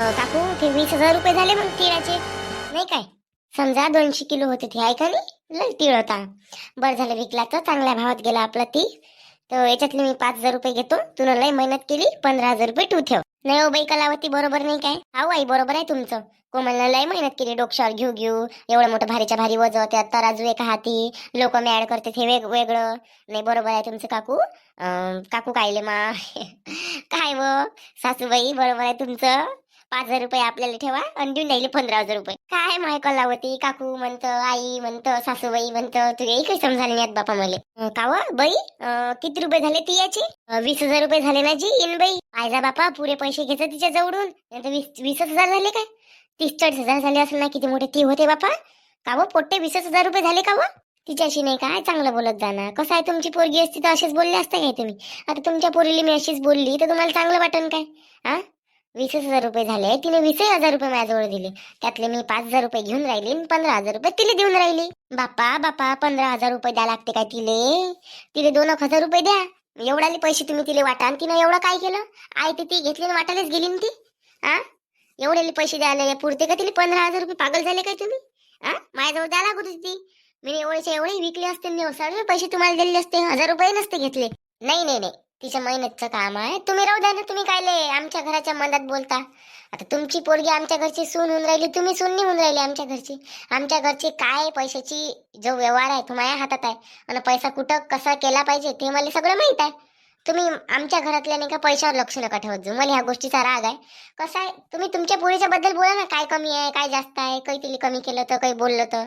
काकू ते वीस हजार रुपये झाले मग तिळाचे. नाही काय? समजा दोनशे किलो होते ते आहे का नाही लय तिळ होता. बरं झालं विकला तर चांगल्या भावात गेला आपला ती. तर याच्यातले मी पाच हजार रुपये घेतो. तुला लय मेहनत केली पंधरा हजार रुपये तू ठेव. नाही हो बाई कलावती बरोबर नाही काय? हो आई बरोबर आहे तुमचं. कोमलनं लय मेहनत केली डोक्यावर घेऊ घेऊ. एवढं मोठं भारीच्या भारी वजन त्यात तराजू एका हाती. लोक मॅड करते हे वेग वेगळं. नाही बरोबर आहे तुमचं काकू. अं, काकू कायले मा. काय व? सासूबाई बरोबर आहे तुमचं. पाच हजार रुपये आपल्याला ठेवा आणि देऊन राहिले पंधरा हजार रुपये. काय माय कलावती काकू म्हणतं आई म्हणत सासूबाई म्हणतं तुझ्याही काही समजायला नाही बापा मला. काव बाई किती रुपये झाले ती याची? वीस हजार रुपये झाले ना जी इन बाई. आयजा बापा पुरे पैसे घ्यायचं तिच्या जवळून. वीस वीसच हजार झाले काय? तीस चाळीस हजार झाले असेल ना किती मोठे ती होते बापा. काव पोट्टे वीसच हजार रुपये झाले काव तिच्याशी नाही काय चांगलं बोलत जाणार. कसं आहे तुमची पोरगी असती तर असेच बोलले असते काय तुम्ही? आता तुमच्या पोरीला मी अशीच बोलली तर तुम्हाला चांगलं वाटन काय? हा वीसच हजार रुपये झाले. तिने वीसही हजार रुपये माझ्याजवळ दिले. त्यातले मी पाच हजार रुपये घेऊन राहिली आणि पंधरा हजार रुपये तिला देऊन राहिली. बापा बापा पंधरा हजार रुपये द्या लागते काय तिले? तिले दोन एक हजार रुपये द्या. एवढाले पैसे तुम्ही तिले वाटा. आणि तिनं एवढं काय केलं? आई ते ती घेतली आणि वाटायलाच गेली ना ती. आ? एवढे पैसे द्यायला पुरते का तिला? पंधरा हजार रुपये पागल झाले काय तुम्ही? आ? माझ्याजवळ द्या लागत होती ती. मी एवढेचे एवढे विकले असते सगळे पैसे तुम्हाला दिले असते. हजार रुपये नसते घेतले. नाही नाही नाही. तिच्या मेहनतचं काम आहे. तुम्ही राहू द्या ना तुम्ही कायले आमच्या घराच्या मनात बोलता. आता तुमची पोरगी आमच्या घरची सून होऊन राहिली तुम्ही सून होऊन राहिली आमच्या घरची. आमच्या घरची काय पैशाची जो व्यवहार आहे तो माझ्या हातात आहे. आणि पैसा कुठं कसा केला पाहिजे ते मला सगळं माहीत आहे. तुम्ही आमच्या घरातल्या नाही का पैशावर लक्ष नका ठेवत जाऊ. मला ह्या गोष्टीचा राग आहे. कसं आहे तुम्ही तुमच्या पोरीच्या बद्दल बोला ना काय कमी आहे काय जास्त आहे काही तिला कमी केलं तर काही बोललं तर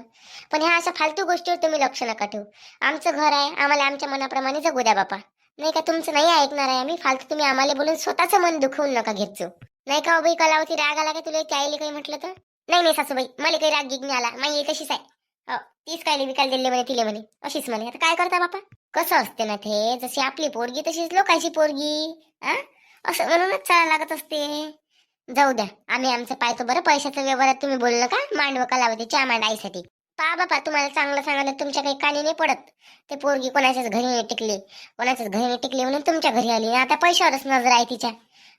पण ह्या अशा फालतू गोष्टीवर तुम्ही लक्ष नका ठेवू. आमचं घर आहे आम्हाला आमच्या मनाप्रमाणे जगू द्या बापा. नाही का तुमचं नाही ऐकणार आहे आम्ही. फालतू तुम्ही आम्हाला बोलून स्वतःचं मन दुखवून नका घेत नाही का हो बाई कलावती राग आला का तुला? त्याईले काही म्हटलं तर? नाही नाही सासूबाई मला काही राग गिग आला. माझी तशीच आहे. हो तीच काय विकायला दिले म्हणे तिले म्हणे. अशीच म्हणे. आता काय करता बापा? कसं असते ना ते? जशी आपली पोरगी तशीच लोकांची पोरगी. आ असं म्हणूनच चालायला लागत असते. जाऊ द्या. आम्ही आमचं पाहतो बरं पैशाच्या व्यवहारात तुम्ही बोललं का? मांडव कलावती चहा मांडायसाठी पा बापा तुम्हाला चांगलं सांगायला तुमच्या काही कानी नाही पडत. ते पोरगी कोणाच्याच घरी नाही टिकली कोणाच्याच घरी नाही टिकली म्हणून तुमच्या घरी आली. आणि आता पैशावरच नजर आहे तिच्या.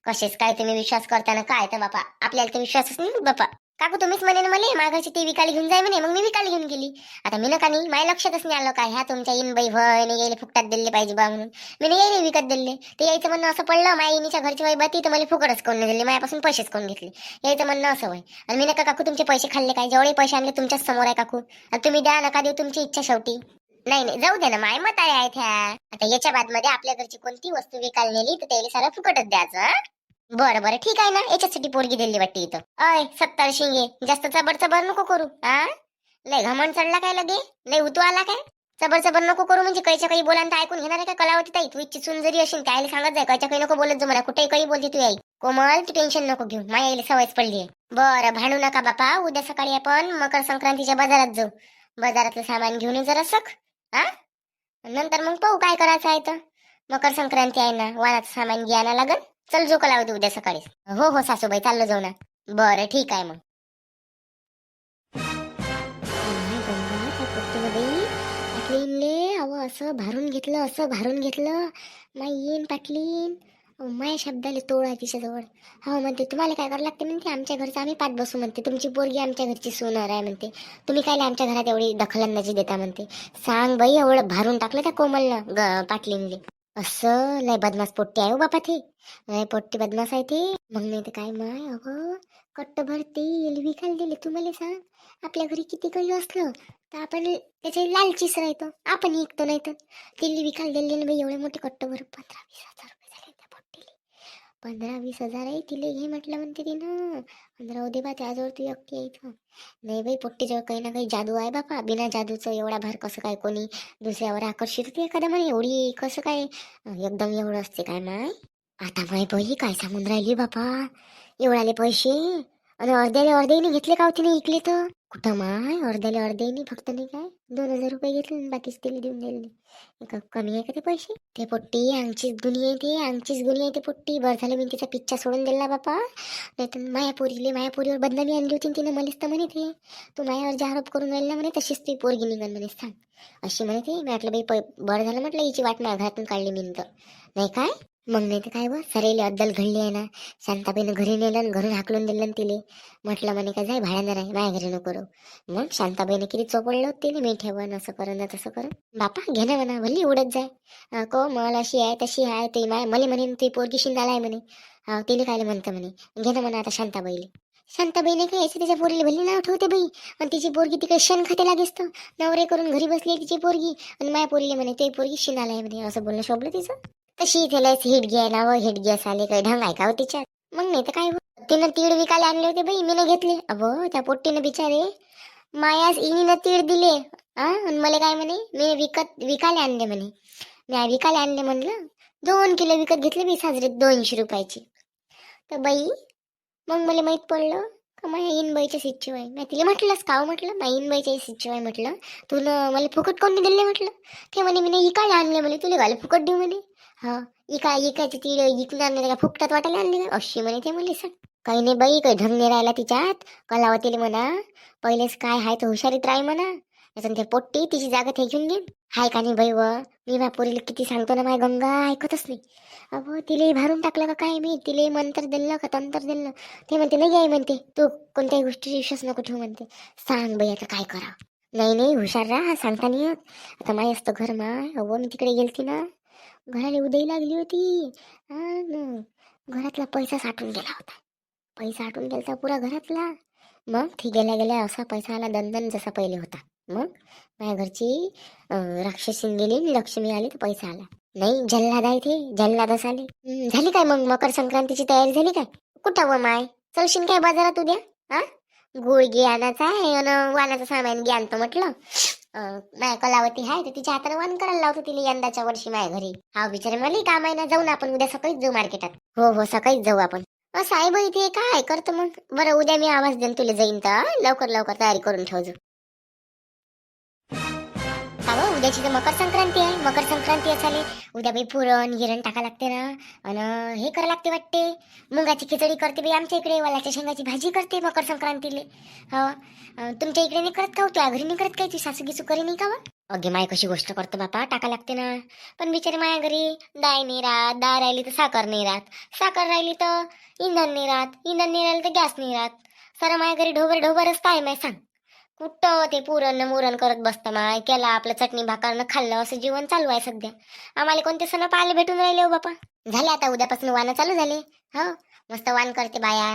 कसेच काय तुम्ही विश्वास करताना काय तर बापा आपल्याला तर विश्वासच नाही बापा. काकू तुम्हीच म्हणे ना मला मागाची ती विकायला घेऊन जाय म्हणे मग मी विकायला घेऊन गेली. आता मी नका नाही माझ्या लक्षातच नाही आलं काय ह्या तुमच्या इन बाई भयने यायला फुकटात दिले पाहिजे बा म्हणून. मी नाही यायला विकत दिले ते यायचं म्हणणं असं पडलं माझ्या इनीच्या घरची बाई बाती तर मला फुकटच कोण नाही दिले माझ्यापासून पैसेच कोण घेतले. यायचं म्हणणं असं होय. आणि मी नका काकू तुमचे पैसे खाल्ले काय जेवढे पैसे आणले तुमच्याच समोर आहे काकू. आणि तुम्ही द्या नका देऊ तुमची इच्छा शेवटी. नाही नाही जाऊ दे ना माय मत आहे त्या आता याच्या बादमध्ये आपल्या घरची कोणती वस्तू विकायला नेली तर त्याला सारं फुकटच द्यायचं बरं बरं. ठीक आहे ना. याच्यासाठी पोरगी दिली वाटते इथं. अय सत्तार शिंगे जास्त चबर चबर नको करू. हा लय घमंड चढला काय लगे? लय उतू आला काय? चबर चबर नको करू म्हणजे कैच्या काही बोला तर ऐकून घेणार आहे का कलावती ताई? तू इच्छित सुंदरी जरी असेल त्याला सांगत जाय? कैच्या काही नको बोलत जो मला. कुठेही काही बोलते तू आई. कोमल तू टेन्शन नको घेऊ. माझ्या आईला सवयच पडली बरं भांडू नका बापा. उद्या सकाळी आपण मकर संक्रांतीच्या बाजारात जाऊ. बाजारातलं सामान घेऊन जरा सख. आ? नंतर मग पाहू काय करायचं आहे तर. मकर संक्रांती आहे ना. वाणाचं सामान घ्यायला लागल चल जो कलावती उद्या सकाळी. हो हो सासूबाई चाललं जाऊ ना. बरं ठीक आहे मग. पाटलीनले अहो असं भारून घेतलं असं भारून घेतलं. नाही येईन पाटलीन. अहो, माया शब्दाले तोड आहे तिच्याजवळ हो म्हणते तुम्हाला काय करावं लागते म्हणते आमच्या घरचं आम्ही पाच बसू म्हणते. तुमची पोरगी आमच्या घरची सोनार आहे म्हणते. तुम्ही काय आमच्या घरात एवढी दखलंदाजी देता म्हणते. सांग बाई एवढं भारून टाकलं त्या कोमलनं ग पाटलीनले. असं? लय बदमास पोट्टी आहे हो बापा ती लय पोट्टी बदमास आहे ते. मग नाही तर काय माय अगं? कट्ट भरते येली विकायला तू तुम्हाला सांग. आपल्या घरी किती काही असलं तर आपण त्याचे लालचीच राहतो आपण विकतो नाही तर. तिल्ली विकायला दिले ना बाई एवढे मोठे कट्ट भर पंधरा वीस हजार रुपये झाले त्या पोट्टीले. पंधरा वीस हजार आहे तिले घे म्हटलं म्हणते तिनं. पंधरा दे बा त्याजवळ तू एकटी का नाही बाई पोट्टीजवळ काही ना काही जादू आहे बापा. बिना जादूचं एवढा भार कसं काय कोणी दुसऱ्यावर आकर्षित होते? एखाद्या म्हणे एवढी कसं काय? एकदम एवढं असते काय माय? आता माय बाई काय सांगून राहिली बापा? एवढाले पैसे? आणि अर्ध्याले अर्ध्याने घेतले का होते तिने इकले तर? कुठं माय? अर्ध्याले नाही फक्त नाही काय? दोन हजार रुपये घेतले आणि बाकीच तिला देऊन दिले का कमी आहे का ते पैसे? ते पोट्टी आमचीच गुन्हे आहे ते आमचीच गुन्हे आहे ते पोट्टी. बरं झालं मी तिचा पिच्चा सोडून दिला बापा. नाही तर मायापुरीले मायापुरीवर बदनामी आणली होती तिने मलेच तर म्हणे ते. तू मायावर जे आरोप करून राहिला म्हणे तशीच ती पोरगी निघाल म्हणे सांग. अशी म्हणे ते. मी म्हटलं बाई बरं झालं म्हटलं हिची वाट माझ्या घरातून काढली मी तर नाही काय? मग नाही तर काय व सरेले अद्दल घडली आहे ना. शांताबाईनं घरी नेलं आणि घरून हाकलून दिलं तिले. म्हटलं म्हणे का जाय भाड्यानं राही माझ्या घरी नको करू मग शांताबाईने किती चोपडलं तिने मी ठेवण असं करून ना तसं करून. बापा घे ना म्हणा भल्ली उडत जाय. को मल अशी आहे तशी आहे ते माय मला म्हणे ती पोरगी शिंदाला आहे म्हणे. तिने काय म्हणतं म्हणे? घे ना म्हणा आता शांताबाईले. शांताबाईने काय याची तिच्या पोरीला भल्ली नाव ठेवते बाई? आणि तिची पोरगी तिकडे शेण खाते लागेच तर. नवरे करून घरी बसली तिची पोरगी. आणि माया पोरीला म्हणे ते पोरगी शिनाला आहे म्हणे. असं बोलणं शोभलं तिचं? तशी त्यालाच हिट घ्याय ना व हिट गॅस आले काही ढंग आहे का हो तिच्यात? मग नाही तर काय हो? तिनं तीळ विकायला आणले होते बाई मी घेतले. अबो त्या पोट्टीनं बिचारे. मायास इनीनं तीळ दिले हा मला काय म्हणे? मी विकत विकायला आणले म्हणे. मी विकायला आणले म्हणलं. दोन किलो विकत घेतले वीस हजार दोनशे रुपयाचे. तर बाई मग मला माहीत पडलं का हो माझ्या इनबाईच्या सिच्चू आहे मी तिला म्हटलंच का म्हटलं? माझ्या इनबाईच्या सिच्चू आहे म्हटलं. तू मला फुकट कोणी दिले म्हटलं? ते म्हणे मी इकायला आणले म्हणे. तुला घाल फुकट देऊ म्हणे. हा इका इकायची ती इकून आणले का फुकटात वाटायला आणले का अशी म्हणे ते म्हणले सर काही नाही बाई काही ढंग नाही राहिला तिच्यात. कलावतीला म्हणा. पहिलेच काय हाय तर हुशारीत राही म्हणा. त्याच्यानं ते पोट्टी तिची जागा ते घेऊन घेईन. हाय का नाही बाई व? मी माझ्या पोरीला किती सांगतो ना माय गंगा ऐकतच नाही. अहो तिले भरून टाकलं का काय मी? तिले मंत्र दिलं का तंत्र दिलं? ते म्हणते नाही आहे म्हणते तू कोणत्याही गोष्टीची विश्वास नको ठेवू म्हणते. सांग बाई आता काय करा नाही नाही हुशार राहा सांगता नाही आता माय असतं घर मा अहो मी तिकडे गेलती ना. घराला उदय लागली होती. घरातला पैसा साठून गेला होता. पैसा आटून गेला पुरा घरातला. मग ती गेल्या गेल्या असा पैसा आला दणदण जसा पहिले होता. मग माझ्या घरची राक्षसीन गेली लक्ष्मी आली तर पैसा आला. नाही जल्लाद आहे ते जल्लादच आले झाली काय मग मकर संक्रांतीची तयारी झाली काय? कुठं व माय? चलशील काय बाजारात उद्या? हा? गुळ घे आणायचा आहे आणि वाणाचं सामान घे आणतो म्हटलं. माय कलावती आहे तर तिच्या हाताने वाण करायला लावतो तिने यंदाच्या वर्षी माझ्या घरी. हा बिचारे मला काम आहे ना जाऊ ना आपण उद्या सकाळीच जाऊ मार्केटात हो हो सकाळीच जाऊ आपण. असं आहे बाई ते काय करतो मग? बरं उद्या मी आवाज देईन तुला जाईन तर लवकर लवकर तयारी करून ठेवजो. उद्याची तर मकर संक्रांती आहे मकर संक्रांती असाली उद्या बाई पुरण गिरण टाका लागते ना आणि हे करा लागते वाटते. मुगाची खिचडी करते बाई आमच्या इकडे वालाच्या शेंगाची भाजी करते मकर संक्रांतीले. हो. तुमच्या इकडे नाही करत का हो? तुझ्या घरी नाही करत काय ती सासू गिसू करी नाही का हो? अगे माय कशी गोष्ट करतो बापा टाका लागते ना. पण बिचारे माया घरी डाळ नाही राहत दाळ राहिली तर साखर नाही राहत. साखर राहिली तर इंधन नाही राहत इंधन नाही राहिलं तर गॅस नाही राहत. सर माझ्या घरी ढोबर ढोबरच काय माय सांग. कुठं हो ते पुरण मुरण करत बसतं माय केला आपलं चटणी भाकरनं खाल्लं असं जीवन चालू आहे सध्या. आम्हाला कोणते सण पाहायला भेटून राहिले हो बापा? झाले आता उद्यापासून वानं चालू झाले. हो मस्त वान करते बाया.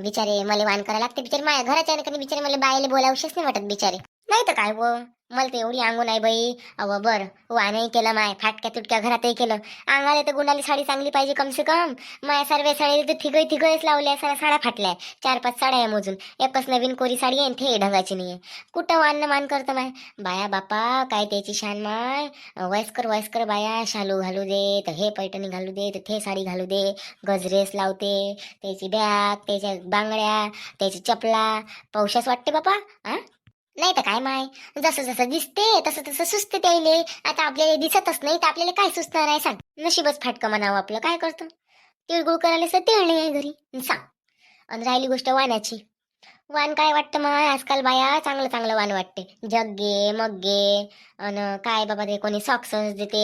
बिचारे मला वान करायला लागते बिचारे. माझ्या घराच्या बिचारे मला बायाला बोलावशीच नाही वाटत बिचारे. नाही तर काय व मला तर एवढी अंगून आहे बाई. अव बर. वाणही केलं माय. फाटक्या तुटक्या घरातही केलं. अंगाला तर गुणाली साडी चांगली पाहिजे कमसे कम. माय सर्व साडी तर थिगय थिगयच लावल्या साऱ्या साड्या फाटल्या. चार पाच साड्या आहे मोजून. एकच नवीन कोरी साडी आहे आणि ते ढंगाची नाही आहे कुठं वान मान करतं माय? बाया बापा काय त्याची शान माय? वयस्कर वयस्कर बाया शालू घालू दे तर हे पैठणी घालू दे तर ते साडी घालू दे. गजरेस लावते त्याची बॅग त्याच्या बांगड्या त्याची चपला. पौशास वाटते बापा? हा नाही तर काय माय? जसं जसं दिसते तसं तसं सुचते त्याले आता आपल्याला दिसतच नाही तर आपल्याला काय सुचणार आहे सांग? नशीबच फाटकं म्हणावं आपलं. काय करतो? तिळगुळ करायला सत्य तिळ आहे घरी. सांग. आणि राहिली गोष्ट वाण्याची. वाण काय वाटतं मग? आजकाल बाया चांगलं चांगलं वाण वाटते. जग्गे मग्गे अन काय बाबा ते कोणी सॉक्सच देते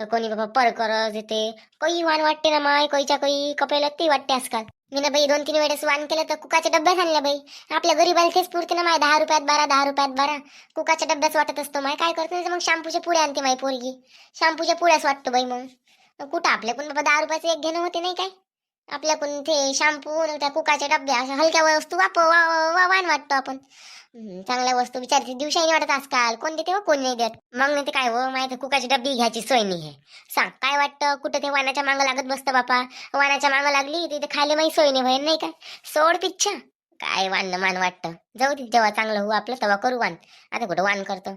तर कोणी बाबा परकरच देते. काही वाण वाटते ना माय? कोईच्या काही कपड्याला ते वाटते आजकाल. मी ना बाई दोन तीन वेळेस वाण केलं तर कुकाच्या डब्यात आणल्या बाई. आपल्या गरीबाला तेच पुरते ना माय? दहा रुपयात बारा दहा रुपयात बारा. कुकाच्या डब्याच वाटत असतो माय. काय करतो मग? शॅम्पूच्या पुढे आणते माय पोरगी. शॅम्पूच्या पुड्याच वाटतो बाई मग. कुठं आपल्याकडून बाबा दहा रुपयाचं एक घेणं होते नाही काय? आपल्याकडून ते शॅम्पू त्या कुकाच्या डब्या अशा हलक्या वस्तू वाप वा- वा- वाण वाटतो आपण. चांगल्या वस्तू विचारते. दिवसाही वाटत आजकाल. कोण देते व कोण नाही देत? मग नाही ते काय हो? व माहिती कुकाची डब्बी घ्यायची सोय नाही आहे. सांग काय वाटतं? कुठं ते वानाच्या मागं लागत बसतं बापा? वानाच्या मागं लागली तिथे खाली माही सोय नाही नाही काय सोड पिच्छा. काय वान मान वाटतं. जाऊ दे जेव्हा चांगलं हो आपलं तेव्हा करू वान. आता कुठं वान करतो?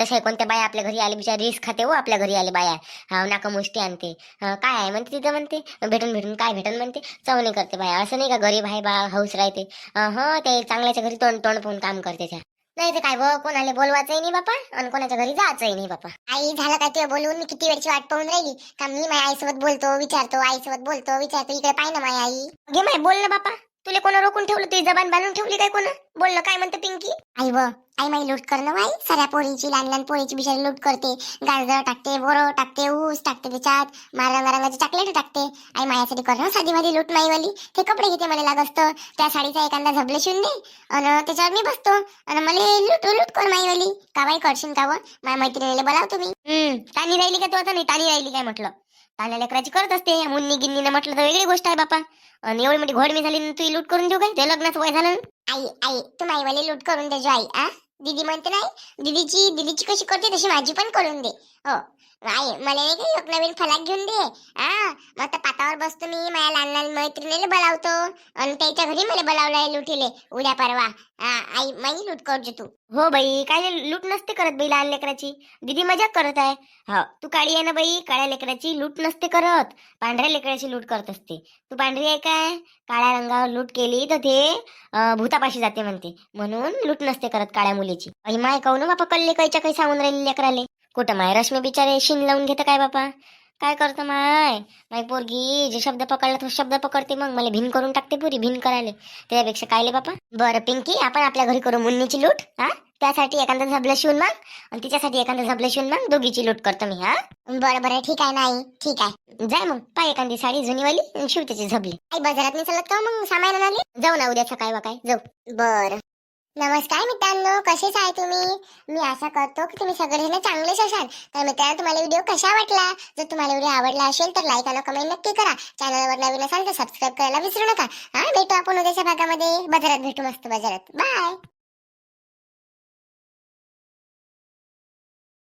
तशा कोणत्या बाया आपल्या घरी आले बिचार रिस्क खाते हो आपल्या घरी आले बाया. हा नाका मुष्टी आणते. काय आहे म्हणते तिथं म्हणते? भेटून भेटून काय भेटून म्हणते? चवणी करते बाया. असं नाही का गरीब आहे बा हौस राहते. हा ते चांगल्याच्या घरी तोंड तोंड पाहून काम करते त्या. नाही तर काय बघ कोणाला बोलवायचंही नाही बापा आणि कोणाच्या घरी जायचंही नाही बापा. आई झालं काय ते बोलून? मी किती वेळची वाट पाहून राहिली? का मी माझ्या आईसोबत बोलतो विचारतो आईसोबत बोलतो विचारतो. इकडे पाय ना माझी आई. घे माय बोल ना बापा. तुला कोणा रोखून ठेवलं? तुझी जबान बांधून ठेवली काय कोणा? बोललं काय म्हणते पिंकी? आई व आई माई लूट करणं बाई. साऱ्या पोरीची लहान लहान पोरीची बिचारी लूट करते. गाजर टाकते बोरं टाकते ऊस टाकते त्याच्यात. मारा रंगाची चॉकलेट टाकते. आई मायासाठी करणं साधी माझी लूट माईवाली. ते कपडे घेते मला लाग असतं. त्या साडीचा एखादा झबले शिवून दे. आणि त्याच्यावर मी बसतो. आणि मला लूट लूट कर माईवाली. का बाई करशील का व? माझ्या मैत्रिणीला बोलावतो मी हम्म तानी राहिली का तू आता? नाही तानी राहिली काय म्हटलं? तान्या लेकराची करत असते. मुन्नी गिन्नीनं म्हटलं तर वेगळी गोष्ट आहे बापा. आणि एवढी मोठी घोडमी झाली तू लूट करून देऊ काय? ते लग्नाचं वय झालं आई आई तू माईवाली लूट करून दे जो आई आ? दीदी म्हणते नाही दीदीची दीदीची कशी करते तशी माझी पण करून दे. हो. आई मला नाही का एक नवीन फलाक घेऊन दे? हा मग आता पातावर बसतो मी माझ्या लहान लहान मैत्रिणीला बोलावतो. आणि त्याच्या घरी मला बोलावलंय लुटीले उद्या परवा. हा, आई माझी लूट करतो तू. हो बाई काय लूट नसते करत बाई लहान लेकराची. दीदी मजाक करत आहे. हो तू काळी आहे ना बाई काळ्या लेकराची लूट नसते करत. पांढऱ्या लेकराची लूट करत असते. तू पांढरी आहे काय? काळ्या रंगावर लूट केली तर ते अं, भूतापाशी जाते म्हणते. म्हणून लूट नसते करत काळ्या मुलीची. आई माय काहून हो बापा कल्ले कैच्या काही सांगून राहिली लेकराले? कुठं माय रश्मी बिचारे शिन लावून घेतं काय बापा? काय करतं माय? माय पोरगी जे शब्द पकडला तो शब्द पकडते मग. मला भिन करून टाकते पुरी भिन करायला. त्यापेक्षा कायले बापा? बरं पिंकी आपण आपल्या घरी करू मुन्नीची लूट हा? त्यासाठी एखादा झबलं शिवून मग आणि तिच्यासाठी एखादा झबलं शिवून मग. दोघीची लूट करतो मी हा? बरं बरं ठीक आहे नाही ठीक आहे. जाय मग पाय एखादी साडी जुनीवाली शिव त्याची झबली आई बाजारात नाही चालत का मग? सामान आले जाऊ ना उद्या सकाळी वा काय? जाऊ. बर. नमस्कार मित्रांनो कसेच आहे तुम्ही? मी आशा करतो की तुम्ही सगळेजण चांगलेच असाल. तर मित्रांनो तुम्हाला व्हिडिओ कसा वाटला? जर तुम्हाला व्हिडिओ आवडला असेल तर लाईक आणि कमेंट नक्की करा. चॅनलवर नवीन असाल तर सबस्क्राईब करायला विसरू नका. हा भेटू आपण उद्याच्या भागामध्ये. बाजारात भेटू मस्त बाजारात. बाय